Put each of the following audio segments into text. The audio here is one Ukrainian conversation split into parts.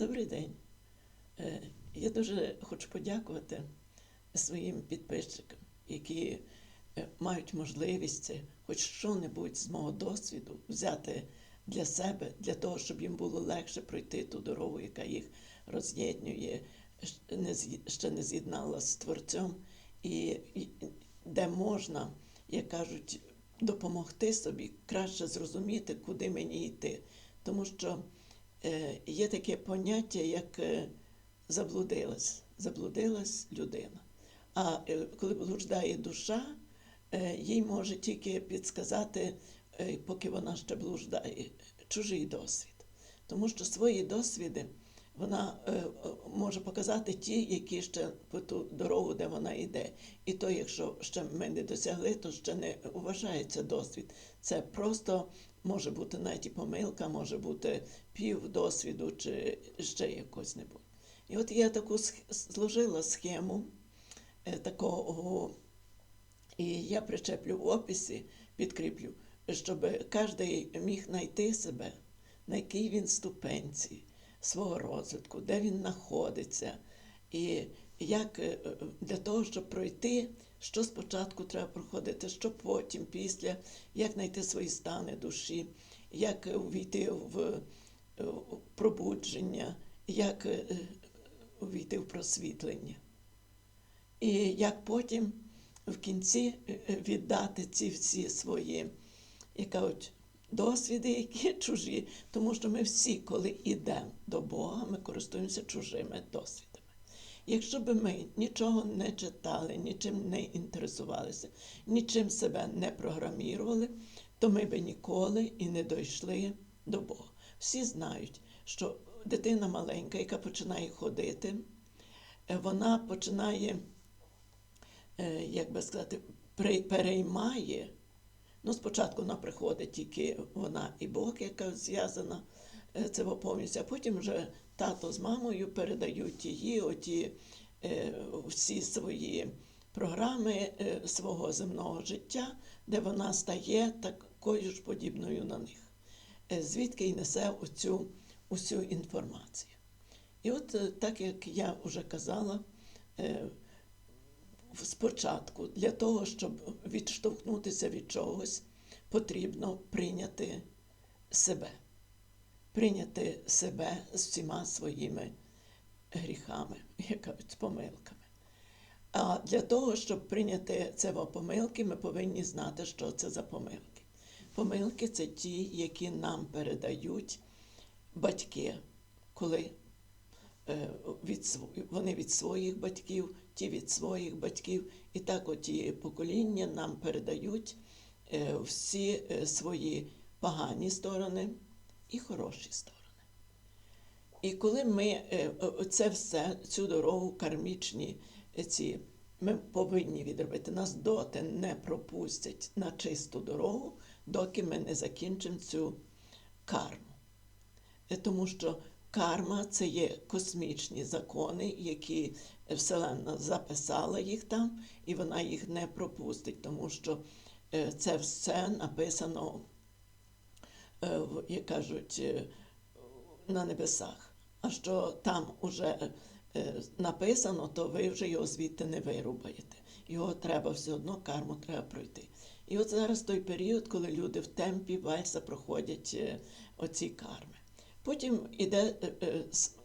Добрий день. Е, Я дуже хочу подякувати своїм підписчикам, які е, мають можливість хоч що-небудь з мого досвіду взяти для себе, для того, щоб їм було легше пройти ту дорогу, яка їх з'ї- ще не з'єднала з Творцем, і, де можна, як кажуть, допомогти собі, краще зрозуміти, куди мені йти. Тому що є таке поняття, як е, заблудилась, заблудилась людина. А е, коли блуждає душа, е, їй може тільки підсказати, е, поки вона ще блуждає, чужий досвід. Тому що свої досвіди вона е, е, може показати ті, які ще по ту дорогу, де вона йде. І то, якщо ще ми не досягли, то ще не вважається досвід. Це просто може бути навіть і помилка, може бути пів досвіду чи ще якось небудь. І от я таку зложила схему е, такого, і я причеплю в описі, підкріплю, щоб кожен міг знайти себе, на якій він ступенці свого розвитку, де він знаходиться, і як е, для того, щоб пройти, що спочатку треба проходити, що потім, після, як знайти свої стани душі, як увійти в пробудження, як е, е, увійти в просвітлення. І як потім в кінці е, е, віддати ці всі свої, кажуть, досвіди, які чужі, тому що ми всі, коли йдемо до Бога, ми користуємося чужими досвідами. Якщо б ми нічого не читали, нічим не інтересувалися, нічим себе не програмірували, то ми би ніколи і не дійшли до Бога. Всі знають, що дитина маленька, яка починає ходити, е, вона починає, е, як би сказати, переймає. Ну, спочатку вона приходить тільки вона і Бог, яка зв'язана е, це повністю, а потім вже тато з мамою передають її оті всі свої програми свого земного життя, де вона стає такою ж подібною на них, звідки й несе оцю усю інформацію. І от е, так як я вже казала, е, спочатку для того, щоб відштовхнутися від чогось, потрібно прийняти себе, прийняти себе з всіма своїми гріхами, як кажуть, помилками. А для того, щоб прийняти це помилки, ми повинні знати, що це за помилки. Помилки це ті, які нам передають батьки, коли е, від, вони від своїх батьків, ті від своїх батьків. І так оті покоління нам передають е, всі е, свої погані сторони і хороші сторони. І коли ми це все, цю дорогу кармічні, ці, ми повинні відробити, нас доти не пропустять на чисту дорогу, доки ми не закінчимо цю карму. Тому що карма це є космічні закони, які Вселенна записала їх там, і вона їх не пропустить, тому що це все написано, як кажуть, на небесах. А що там уже написано, то ви вже його звідти не вирубаєте. Його треба все одно, карму треба пройти. І от зараз той період, коли люди в темпі вальса проходять е, оці карми. Потім іде е, е,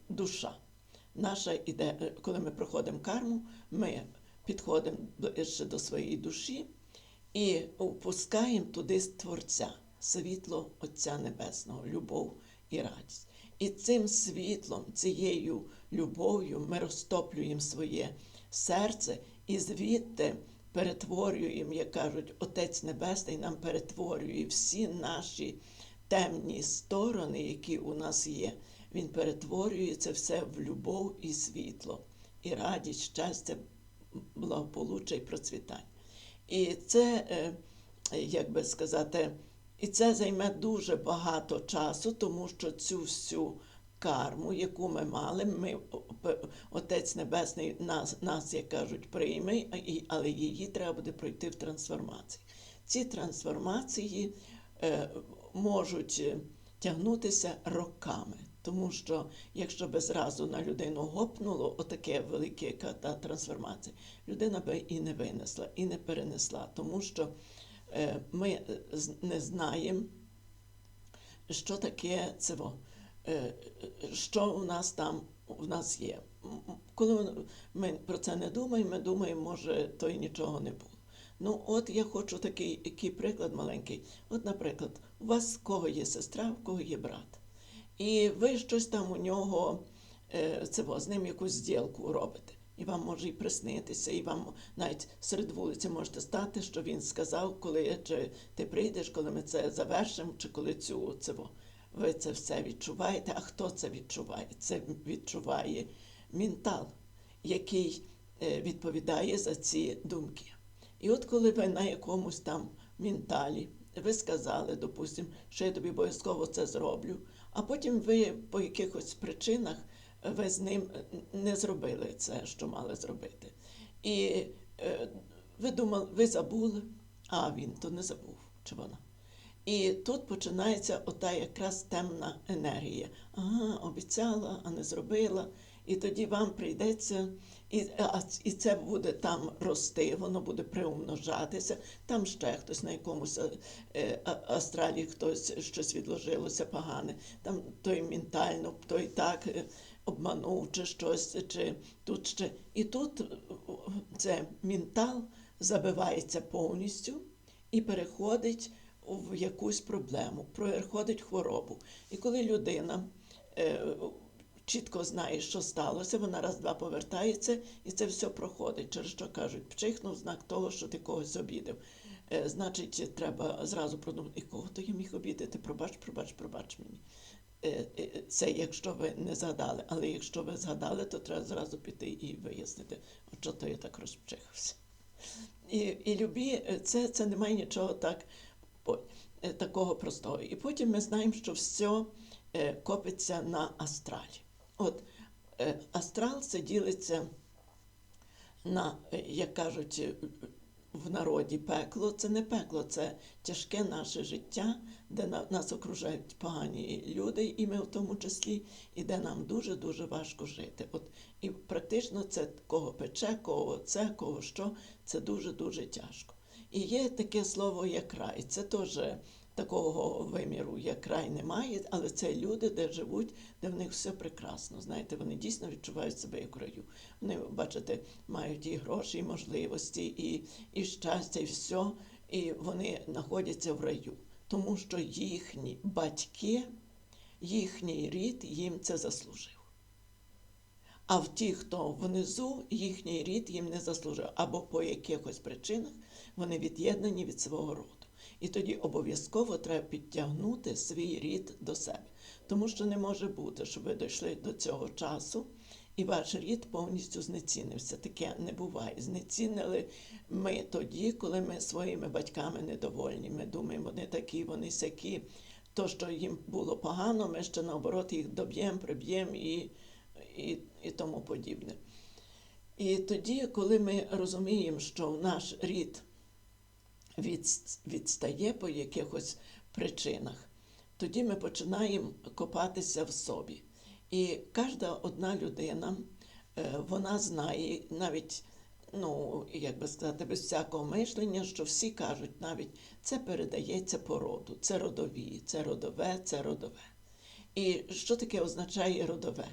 душа. Наша іде, коли ми проходимо карму, ми підходимо ближче до своєї душі і впускаємо туди Творця, світло Отця Небесного, любов і радість. І цим світлом, цією любов'ю ми розтоплюємо своє серце і звідти перетворюємо, як кажуть, Отець Небесний нам перетворює всі наші темні сторони, які у нас є. Він перетворює це все в любов і світло, і радість, щастя, благополуччя і процвітання. І це, е, як би сказати, і це займе дуже багато часу, тому що цю всю карму, яку ми мали, ми, Отець Небесний нас, нас як кажуть, прийме, але її треба буде пройти в трансформації. Ці трансформації е, можуть е, тягнутися роками. Тому що якщо би зразу на людину гопнуло отаке велике та трансформація, людина би і не винесла, і не перенесла, тому що е, ми не знаємо, що таке цево, що у нас там у нас є. Коли ми про це не думаємо, ми думаємо, може, то й нічого не було. Ну, от я хочу такий який приклад маленький. От, наприклад, у вас в кого є сестра, в кого є брат. І ви щось там у нього е, це з ним якусь зділку робите. І вам може і приснитися, і вам навіть серед вулиці можете стати, що він сказав, коли чи ти прийдеш, коли ми це завершимо, чи коли цю во. Ви це все відчуваєте. А хто це відчуває? Це відчуває ментал, який е, відповідає за ці думки. І от коли ви на якомусь там менталі, ви сказали, допустимо, що я тобі обов'язково це зроблю, а потім ви по якихось причинах е, ви з ним не зробили це, що мали зробити. І е, ви думали, ви забули, а він то не забув, чи вона. І тут починається ота якраз темна енергія. Ага, обіцяла, а не зробила. І тоді вам прийдеться, і, і це буде там рости, воно буде приумножатися. Там ще хтось на якомусь е, астралі хтось щось відложилося погане. Там той ментально, той так е, обманув, чи щось, чи тут ще. І тут е, це ментал забивається повністю і переходить в якусь проблему, переходить хворобу. І коли людина е, чітко знає, що сталося, вона раз-два повертається, і це все проходить. Через що кажуть, пчихнув знак того, що ти когось обідав. Е, значить, треба зразу продумати, і кого то я міг обідати, пробач, пробач, пробач мені. Е, Це якщо ви не згадали, але якщо ви згадали, то треба зразу піти і вияснити, що то я так розпчихався. І, і любі, це, це немає нічого так, такого простого. І потім ми знаємо, що все е, копиться на астралі. От е, астрал це ділиться на, е, як кажуть е, в народі, пекло. Це не пекло, це тяжке наше життя, де нас окружають погані люди, і ми в тому числі, і де нам дуже-дуже важко жити. От, і практично це кого пече, кого це, кого що, це дуже-дуже тяжко. І є таке слово як рай. Це теж такого виміру, як рай немає, але це люди, де живуть, де в них все прекрасно. Знаєте, вони дійсно відчувають себе як раю. Вони, бачите, мають і гроші, і можливості, і, і щастя, і все, і вони знаходяться в раю. Тому що їхні батьки, їхній рід їм це заслужив. А в ті, хто внизу, їхній рід їм не заслужив, або по якихось причинах вони від'єднані від свого роду. І тоді обов'язково треба підтягнути свій рід до себе. Тому що не може бути, щоб ви дійшли до цього часу, і ваш рід повністю знецінився. Таке не буває. Знецінили ми тоді, коли ми своїми батьками недовольні. Ми думаємо, вони такі, вони сякі. То, що їм було погано, ми ще наоборот їх доб'ємо, приб'ємо і, і, і тому подібне. І тоді, коли ми розуміємо, що наш рід відстає по якихось причинах, тоді ми починаємо копатися в собі. І кожна одна людина, е, вона знає навіть, ну, як би сказати, без всякого мишлення, що всі кажуть, навіть це передається по роду, це родові, це родове, це родове. І що таке означає родове?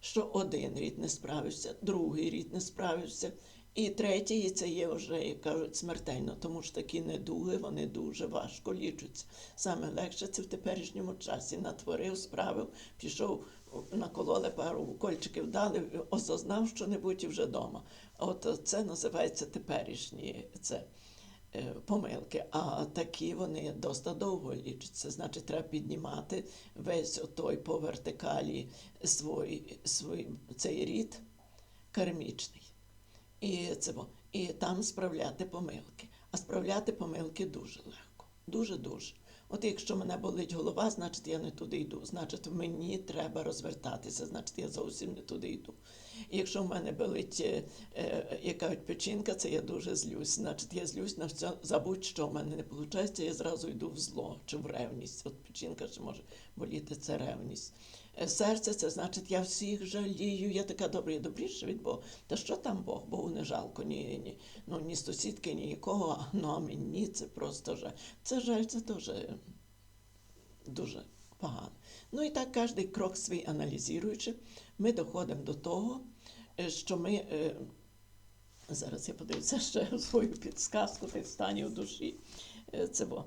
Що один рід не справився, другий рід не справився, і третій це є вже, як кажуть, смертельно, тому що такі недуги вони дуже важко лічаться. Саме легше це в теперішньому часі. Натворив, справив, пішов, накололи пару кольчиків, дали, осознав що-небудь і вже вдома. От це називається теперішні це помилки. А такі вони досить довго лічаться. Значить, треба піднімати весь той по вертикалі свій, свій цей рід кармічний. І, це, і там справляти помилки. А справляти помилки дуже легко. Дуже-дуже. От якщо мене болить голова, значить я не туди йду. Значить, мені треба розвертатися, значить я зовсім не туди йду. І якщо в мене болить е, е, яка печінка, це я дуже злюсь. Значить, я злюсь на все, забудь, що в мене не виходить, я зразу йду в зло чи в ревність. От печінка ще може боліти, це ревність. Серце це значить, я всіх жалію, я така добра, я добріша від Бога. Та що там Бог? Богу не жалко, ні, ні, ну, ні сусідки, ні нікого, ну а мені це просто жаль. Це жаль, це теж дуже погано. Ну і так кожен крок свій аналізуючи, ми доходимо до того, е, що ми. е, Зараз я подивлюся ще свою підсказку, ти стані у душі. Е, Це бо.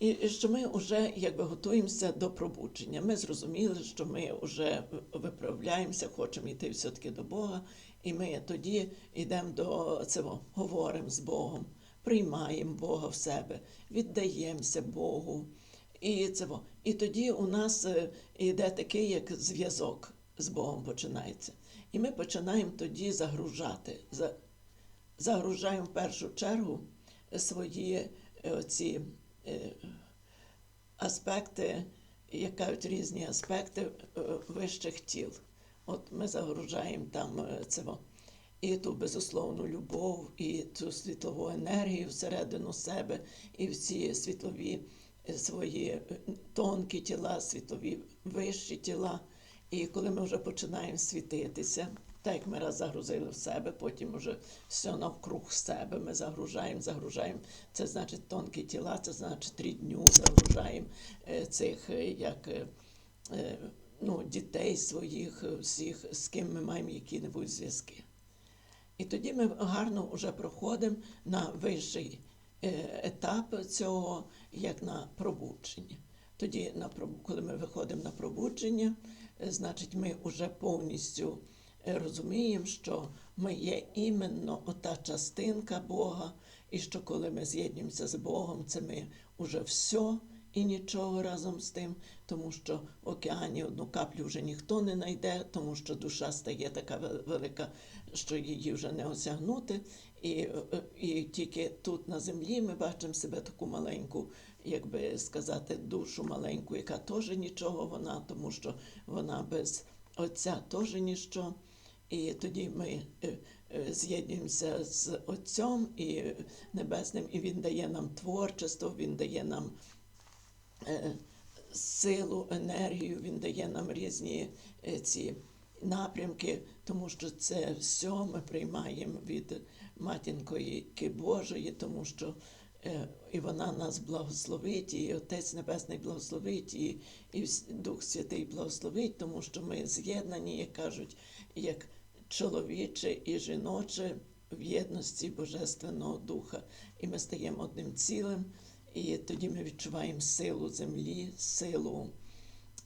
І що ми вже якби готуємося до пробудження. Ми зрозуміли, що ми вже виправляємося, хочемо йти все-таки до Бога, і ми тоді йдемо до цього, говоримо з Богом, приймаємо Бога в себе, віддаємося Богу. І, цього. і тоді у нас е, йде такий, як зв'язок з Богом починається. І ми починаємо тоді загружати. Загружаємо в першу чергу свої е, ці е, аспекти, як кажуть, різні аспекти е, вищих тіл. От ми загружаємо там е, цього. І ту безусловну любов, і цю світлову енергію всередину себе, і всі світлові е, свої е, тонкі тіла, світлові вищі тіла. І коли ми вже починаємо світитися, так як ми раз загрузили в себе, потім вже все навкруг себе ми загружаємо, загружаємо. Це значить тонкі тіла, це значить рідню, загружаємо е, цих е, як е, ну, дітей своїх, всіх, з ким ми маємо які-небудь зв'язки. І тоді ми гарно вже проходимо на вищий етап цього, як на пробудження. Тоді, коли ми виходимо на пробудження, значить, ми вже повністю розуміємо, що ми є іменно ота частинка Бога, і що коли ми з'єднуємося з Богом, це ми вже все і нічого разом з тим, тому що в океані одну каплю вже ніхто не знайде, тому що душа стає така велика, що її вже не осягнути. І, е, і тільки тут на землі ми бачимо себе таку маленьку, як би сказати, душу маленьку, яка теж нічого вона, тому що вона без Отця теж ніщо. І тоді ми е, е, з'єднуємося з Отцем і Небесним, і Він дає нам творчество, Він дає нам е, силу, енергію, він дає нам різні ці напрямки, тому що це все ми приймаємо від матінкої Божої, тому що і вона нас благословить, і Отець Небесний благословить, і, і Дух Святий благословить, тому що ми з'єднані, як кажуть, як чоловіче і жіноче в єдності Божественного Духа. І ми стаємо одним цілим. І тоді ми відчуваємо силу землі, силу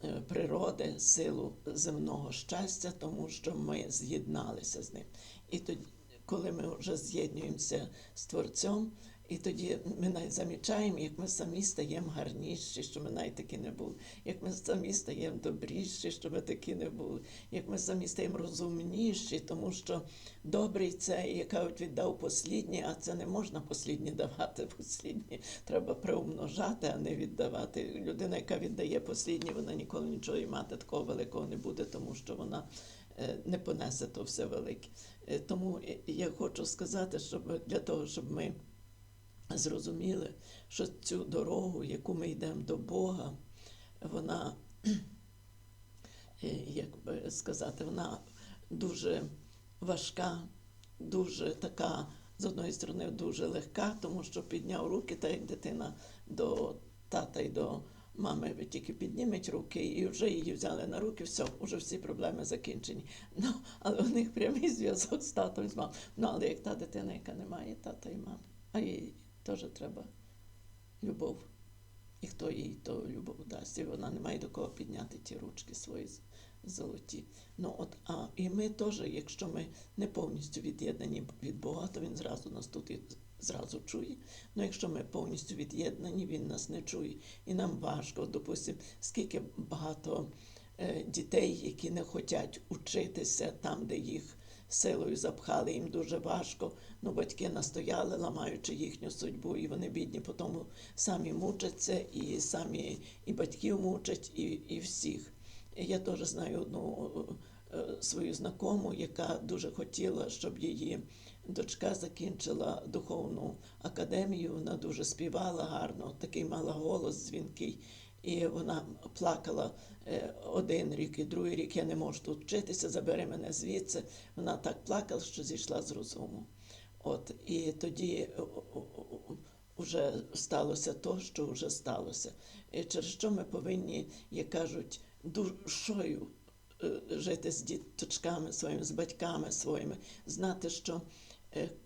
е, природи, силу земного щастя, тому що ми з'єдналися з ним. І тоді, коли ми вже з'єднуємося з Творцем, і тоді ми навіть замічаємо, як ми самі стаємо гарніші, що ми навіть такі не були, як ми самі стаємо добріші, що ми такі не були, як ми самі стаємо розумніші, тому що добрий це, як кажуть, віддав посліднє, а це не можна посліднє давати. Посліднє треба приумножати, а не віддавати. Людина, яка віддає посліднє, вона ніколи нічого і мати такого великого не буде, тому що вона е, не понесе то все велике. Е, Тому я хочу сказати, щоб для того, щоб ми зрозуміли, що цю дорогу, яку ми йдемо до Бога, вона, е, як би сказати, вона дуже важка, дуже така, з одної сторони, дуже легка, тому що підняв руки, та як дитина до тата і до мами тільки підніметь руки, і вже її взяли на руки, все, вже всі проблеми закінчені. Ну, але у них прямий зв'язок з татом з мамою. Ну, але як та дитина, яка не має тата і мами, а теж треба любов. І хто їй то любов дасть, і вона не має до кого підняти ті ручки свої золоті. Ну от, а і ми теж, якщо ми не повністю від'єднані від Бога, то він зразу нас тут і зразу чує. Ну якщо ми повністю від'єднані, він нас не чує. І нам важко, допустимо, скільки багато е, дітей, які не хочуть учитися там, де їх силою запхали, їм дуже важко. Ну, батьки настояли, ламаючи їхню судьбу, і вони бідні, потім самі мучаться, і самі і батьків мучать, і, і всіх. Я теж знаю одну е, свою знакому, яка дуже хотіла, щоб її дочка закінчила духовну академію. Вона дуже співала гарно, такий мала голос дзвінкий. І вона плакала е, один рік і другий рік. Я не можу тут вчитися, забери мене звідси. Вона так плакала, що зійшла з розуму. От і тоді вже сталося то, що вже сталося. І через що ми повинні, як кажуть, душою е, жити з діточками своїми, з батьками своїми, знати, що е,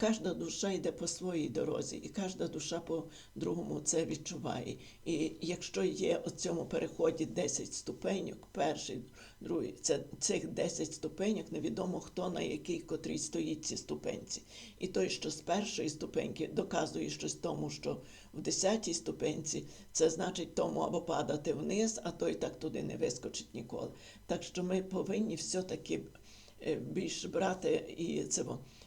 кожна душа йде по своїй дорозі, і кожна душа по-другому це відчуває. І якщо є у цьому переході 10 ступеньок, перший, другий, це цих 10 ступеньок, невідомо хто на якій котрій стоїть ці ступенці. І той, що з першої ступеньки доказує щось тому, що в десятій ступенці, це значить тому або падати вниз, а той так туди не вискочить ніколи. Так що ми повинні все-таки е, більше брати і це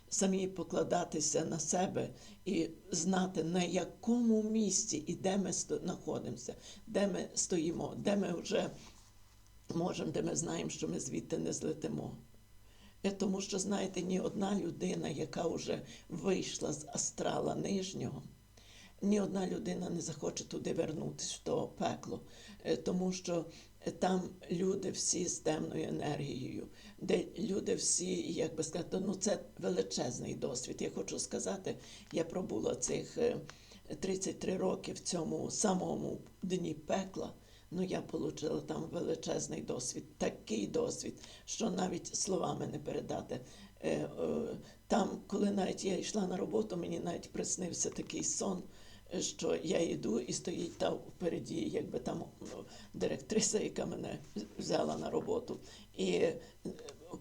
самі покладатися на себе і знати, на якому місці і де ми знаходимося, де ми стоїмо, де ми вже можемо, де ми знаємо, що ми звідти не злетимо. Е, Тому що, знаєте, ні одна людина, яка вже вийшла з астрала нижнього, ні одна людина не захоче туди вернутися, в то пекло, Е, тому що там люди всі з темною енергією, де люди всі, як би сказати, ну це величезний досвід. Я хочу сказати, я пробула цих е, 33 роки в цьому самому дні пекла. Ну, я отримала там величезний досвід, такий досвід, що навіть словами не передати. Е, е, Там, коли навіть я йшла на роботу, мені навіть приснився такий сон, е, що я йду і стоїть там впереді, якби там ну, директриса, яка мене взяла на роботу. І е,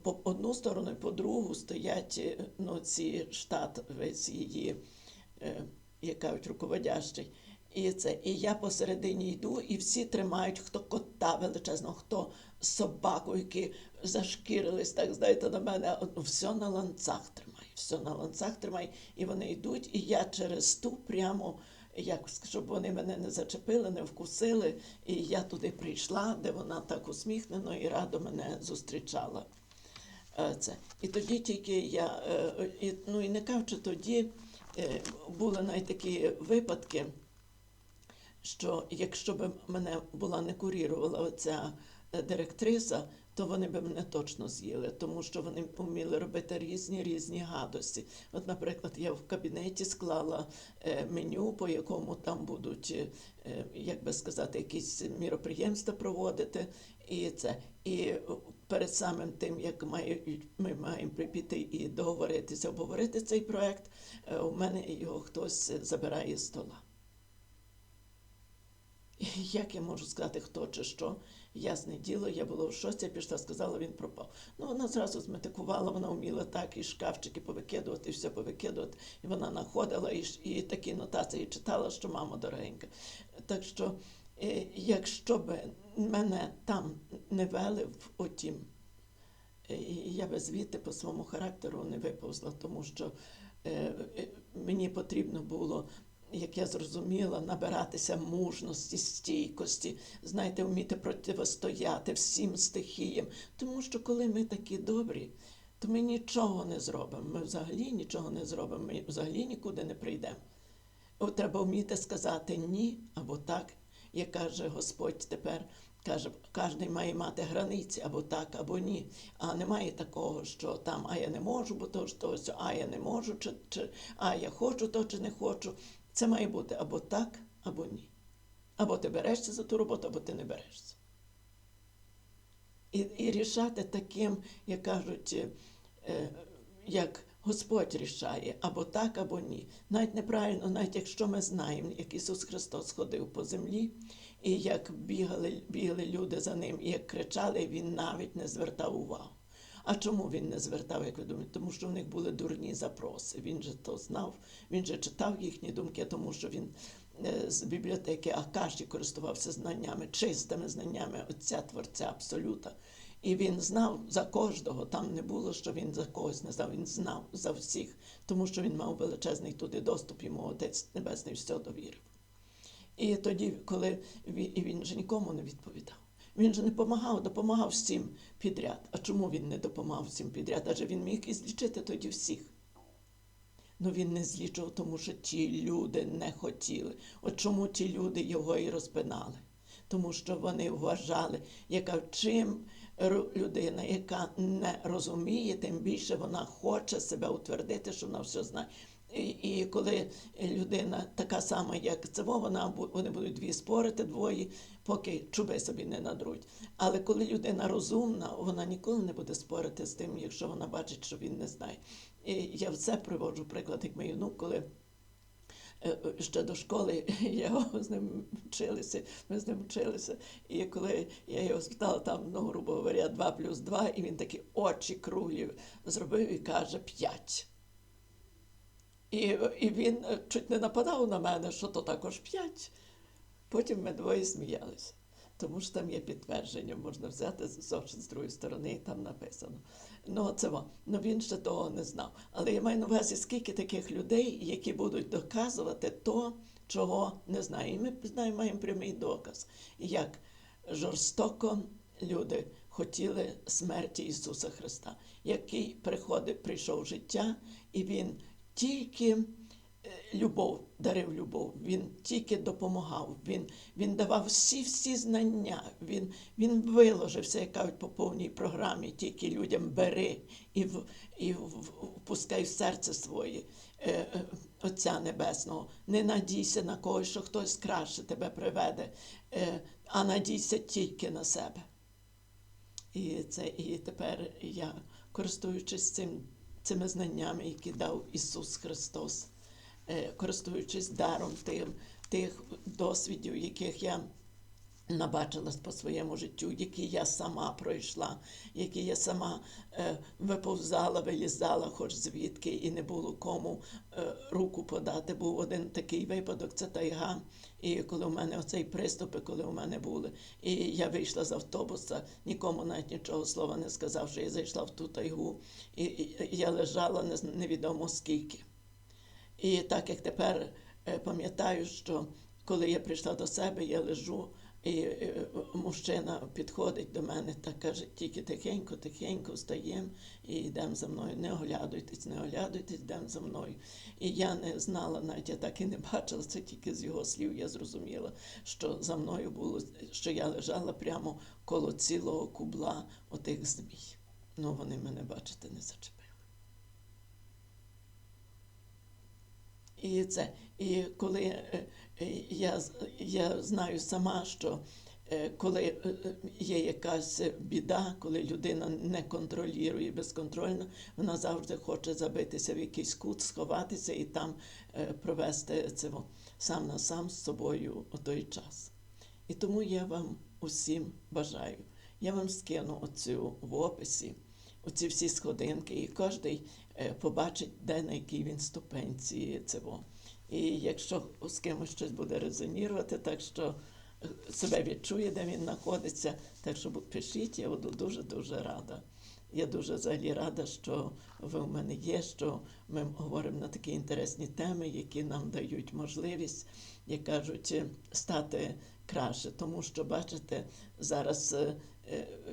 по одну сторону, по другу стоять е, ну, ці штат, весь її, е, як кажуть, руководящий. І це, і я посередині йду, і всі тримають хто кота величезного, хто собаку, які зашкірились, так знаєте, на мене ну, все на ланцах тримає, все на ланцах тримає, і вони йдуть, і я через ту прямо, як щоб вони мене не зачепили, не вкусили. І я туди прийшла, де вона так усміхнено і радо мене зустрічала. Е, Це. І тоді тільки я, е, ну і не кажучи, тоді е, були навіть такі випадки що якщо б мене була не курірувала оця е, директриса, то вони б мене точно з'їли, тому що вони вміли робити різні різні гадості. От, наприклад, я в кабінеті склала е, меню, по якому там будуть, е, е, як би сказати, якісь міроприємства проводити. І це і перед самим тим, як має, ми маємо піти і договоритися, обговорити цей проект, у мене його хтось забирає з стола. Як я можу сказати, хто чи що? Ясне діло, я була в шоці, я пішла, сказала, він пропав. Ну, вона зразу зметикувала, вона вміла так, і шкафчики повикидувати, і все повикидувати. І вона знаходила, і, і такі нотації читала, що мама дорогенька. Так що, е, якщо б мене там не вели в отім, е, я би звідти по своєму характеру не виповзла, тому що е, мені потрібно було як я зрозуміла, набиратися мужності, стійкості, знаєте, вміти протистояти всім стихіям. Тому що коли ми такі добрі, то ми нічого не зробимо. Ми взагалі нічого не зробимо, ми взагалі нікуди не прийдемо. От Треба вміти сказати ні або так, як каже Господь тепер. Каже, кожен має мати границі або так, або ні. А немає такого, що там а я не можу, бо то ж то, а я не можу, чи, чи а я хочу то, чи не хочу. Це має бути або так, або ні. Або ти берешся за ту роботу, або ти не берешся. І, і рішати таким, як кажуть, е, як Господь рішає, або так, або ні. Навіть неправильно, навіть якщо ми знаємо, як Ісус Христос ходив по землі, і як бігали, бігали люди за ним, і як кричали, Він навіть не звертав увагу. А чому він не звертав, як ви думаєте? Тому що в них були дурні запроси. Він же то знав, він же читав їхні думки, тому що він е, з бібліотеки Акаші користувався знаннями, чистими знаннями Отця Творця Абсолюта. І він знав за кожного. Там не було, що він за когось не знав. Він знав за всіх, тому що він мав величезний туди доступ, йому Отець Небесний все довірив. І тоді, коли він, і він же нікому не відповідав. Він же не допомагав, допомагав всім підряд. А чому він не допомагав всім підряд? Адже він міг і злічити тоді всіх. Ну він не злічував, тому що ті люди не хотіли. От чому ті люди його і розпинали? Тому що вони вважали, яка чим людина, яка не розуміє, тим більше вона хоче себе утвердити, що вона все знає. І, коли людина така сама, як це, вона вони будуть дві спорити двоє, поки чуби собі не надруть. Але коли людина розумна, вона ніколи не буде спорити з тим, якщо вона бачить, що він не знає. І я все приводжу приклад, як мій онук, коли е, е, ще до школи я з ним вчилися, ми з ним вчилися. І коли я його спитала, там, ну, грубо говоря, 2 плюс 2, і він такі очі круглі зробив і каже 5. І, і він чуть не нападав на мене, що то також 5. Потім ми двоє сміялися. Тому що там є підтвердження, можна взяти зовсім з другої сторони, і там написано. Ну, це. Ну він ще того не знав. Але я маю на увазі, скільки таких людей, які будуть доказувати то, чого не знає. І ми знаємо, маємо прямий доказ, як жорстоко люди хотіли смерті Ісуса Христа, який приходив, прийшов життя, і Він тільки е, любов, дарив любов, він тільки допомагав, він, він давав всі всі знання, він, він виложився, як кажуть, по повній програмі, тільки людям бери і, в, і впускай в серце своє е, е, Отця Небесного. Не надійся на когось, що хтось краще тебе приведе, а надійся тільки на себе. І це і тепер я, користуючись цим, цими знаннями, які дав Ісус Христос, е, користуючись даром тим, тих досвідів, яких я набачила по своєму життю, які я сама пройшла, які я сама е, виповзала, вилізала, хоч звідки, і не було кому е, руку подати. Був один такий випадок, це тайга. І коли у мене оцей приступи, коли у мене були, і я вийшла з автобуса, нікому навіть нічого слова не сказав, що я зайшла в ту тайгу, і, і я лежала не, невідомо скільки. І так як тепер е, пам'ятаю, що коли я прийшла до себе, я лежу, і е, мужчина підходить до мене та каже, тільки тихенько, тихенько встаємо і йдемо за мною. Не оглядуйтесь, не оглядуйтесь, йдемо за мною. І я не знала, навіть я так і не бачила, це тільки з його слів я зрозуміла, що за мною було, що я лежала прямо коло цілого кубла отих змій. Ну, вони мене, бачите, не зачепили. І це, і коли е, е, я, я знаю сама, що е, коли є якась біда, коли людина не контролює безконтрольно, вона завжди хоче забитися в якийсь кут, сховатися і там провести це сам на сам з собою у той час. І тому я вам усім бажаю. Я вам скину оцю в описі, оці всі сходинки, і кожен побачить, де на якій він ступенці цього. І якщо з кимось щось буде резонірувати, так що е, себе відчує, де він знаходиться, так що пишіть, я буду дуже-дуже рада. Я дуже взагалі рада, що ви в мене є, що ми говоримо на такі інтересні теми, які нам дають можливість, як кажуть, е, стати краще. Тому що, бачите, зараз е,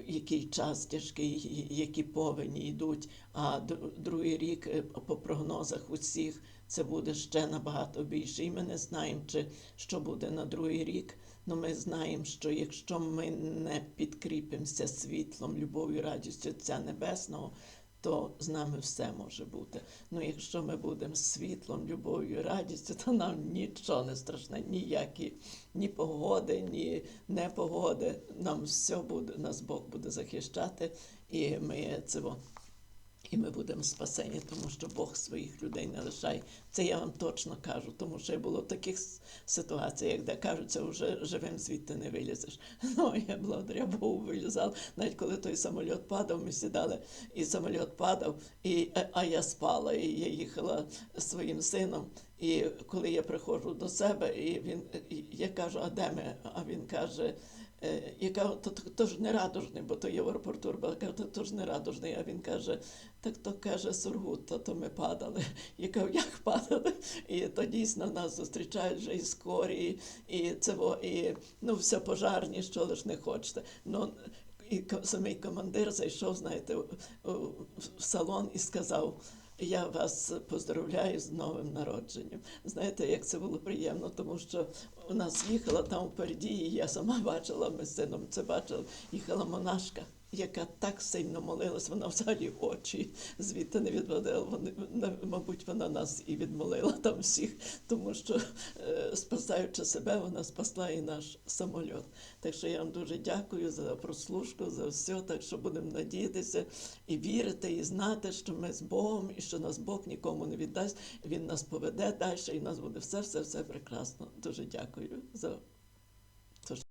який час тяжкий, які повені йдуть, а другий рік е, по прогнозах усіх це буде ще набагато більше. І ми не знаємо, чи що буде на другий рік. Ну ми знаємо, що якщо ми не підкріпимося світлом, любов'ю, радістю Отця Небесного, то з нами все може бути. Ну, якщо ми будемо світлом, любов'ю, радістю, то нам нічого не страшне, ніякі ні погоди, ні непогоди. Нам все буде, нас Бог буде захищати, і ми це. І ми будемо спасені, тому що Бог своїх людей не лишає. Це я вам точно кажу, тому що було таких с- ситуаціях, де кажуть, це вже живим звідти не вилізеш. Ну, я благодаря Богу вилізала. Навіть коли той самоліт падав, ми сідали, і самоліт падав, і, а- а я спала, і я їхала своїм сином. І коли я приходжу до себе, і він, і я кажу, а де ми? А він каже, е, яка то, то, то ж не радужний, бо то є в аеропорту, Урбан, каже, то, то ж не радужний. А він каже, так то каже Сургут, то, то ми падали. Я кажу, як падали? І то дійсно нас зустрічають вже і скорі, і, це і ну все пожарні, що лиш не хочете. Ну, і самий командир зайшов, знаєте, в салон і сказав. Я вас поздравляю з новим народженням. Знаєте, як це було приємно, тому що у нас їхала там впереді, і я сама бачила, ми з сином це бачили, їхала монашка, яка так сильно молилась, вона взагалі очі звідти не відводила. Вони, мабуть, вона нас і відмолила там всіх, тому що, е, спасаючи себе, вона спасла і наш самольот. Так що я вам дуже дякую за прослушку, за все. Так що будемо надіятися і вірити, і знати, що ми з Богом, і що нас Бог нікому не віддасть. Він нас поведе далі, і в нас буде все, все, все прекрасно. Дуже дякую за